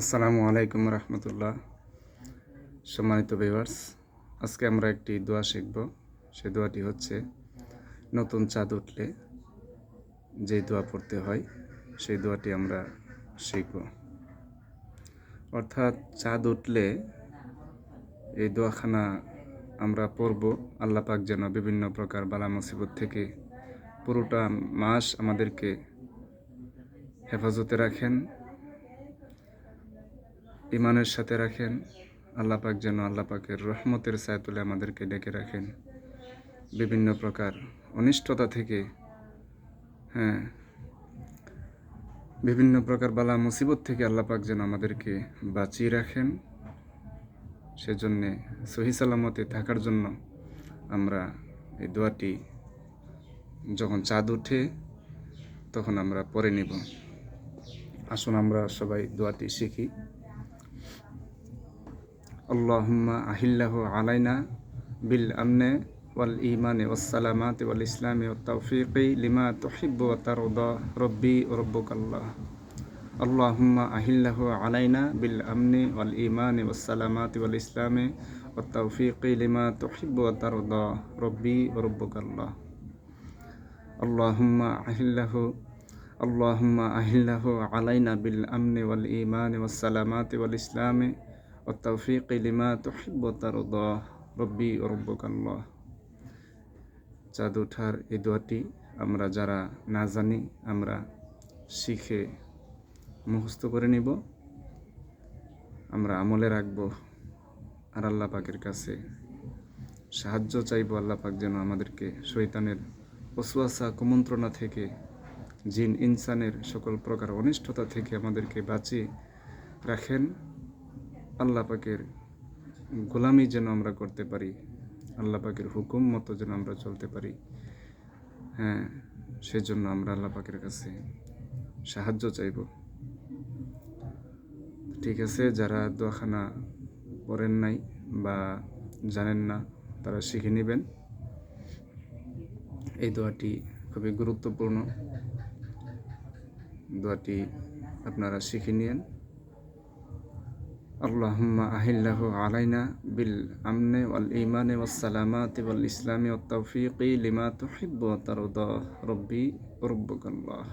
আসসালামু আলাইকুম রহমতুল্লাহ। সম্মানিত ভিউয়ার্স আজকে আমরা একটি দোয়া শিখব। সেই দোয়াটি হচ্ছে, নতুন চাঁদ উঠলে যে দোয়া পড়তে হয়, সেই দোয়াটি আমরা শিখব। অর্থাৎ চাঁদ উঠলে এই দোয়াখানা আমরা পড়ব। আল্লাহ পাক যেন বিভিন্ন প্রকার বালা মুসিবত থেকে পুরোটা মাস আমাদেরকে হেফাজতে রাখেন। ইমানের সাথে রাখেন। আল্লাহ পাক যেন আল্লাহ পাকের রহমতের সায়তুলে আমাদেরকে ডেকে রাখেন। বিভিন্ন প্রকার অনিষ্টতা থেকে হ্যাঁ বিভিন্ন প্রকার বালা মুসিবত থেকে আল্লাহ পাক যেন আমাদেরকে বাঁচিয়ে রাখেন। সেজন্যে সহি সালামতে থাকার জন্য আমরা এই দোয়াটি যখন চাঁদ উঠে তখন আমরা পরে নিব। আসুন আমরা সবাই দোয়াটি শিখি। اللهم أهله علينا بالأمن والإيمان والسلامات والإسلام والتوفيق لما تحب وترضى. ربي وربك الله. اللهم أهله علينا بالأمن والإيمان والسلامات والإسلام والتوفيق لما تحب وترضى. ربي وربك الله. اللهم أهله اللهم أهله علينا بالأمن والإيمان والسلامات والإسلام والتوفيق لما تحب وترضى ربي وربك الله চাঁদ ওঠার এই দোয়াটি আমরা যারা না জানি আমরা শিখে মুখস্থ করে নিব আমরা আমলে রাখব আর আল্লাহ পাকের কাছে সাহায্য চাইব আল্লাহ পাক যেন আমাদেরকে শৈতানের অসুয়াশা কুমন্ত্রণা থেকে জিন ইনসানের সকল প্রকার অনিষ্টতা থেকে আমাদেরকে বাঁচিয়ে রাখেন আল্লাহ পাকের গোলামি যেন আমরা করতে পারি, আল্লাহ পাকের হুকুম মতো যেন আমরা চলতে পারি। হ্যাঁ সেজন্য আমরা আল্লাহ পাকের কাছে সাহায্য চাইব। ঠিক আছে, যারা দোয়াখানা পড়েন নাই বা জানেন না, তারা শিখে নেবেন। এই দোয়াটি খুবই গুরুত্বপূর্ণ। দোয়াটি আপনারা শিখে নিন اللهم أهله علينا بالأمن والإيمان والسلامات والإسلام والتوفيق لما تحب وترضى. ربي ربك الله.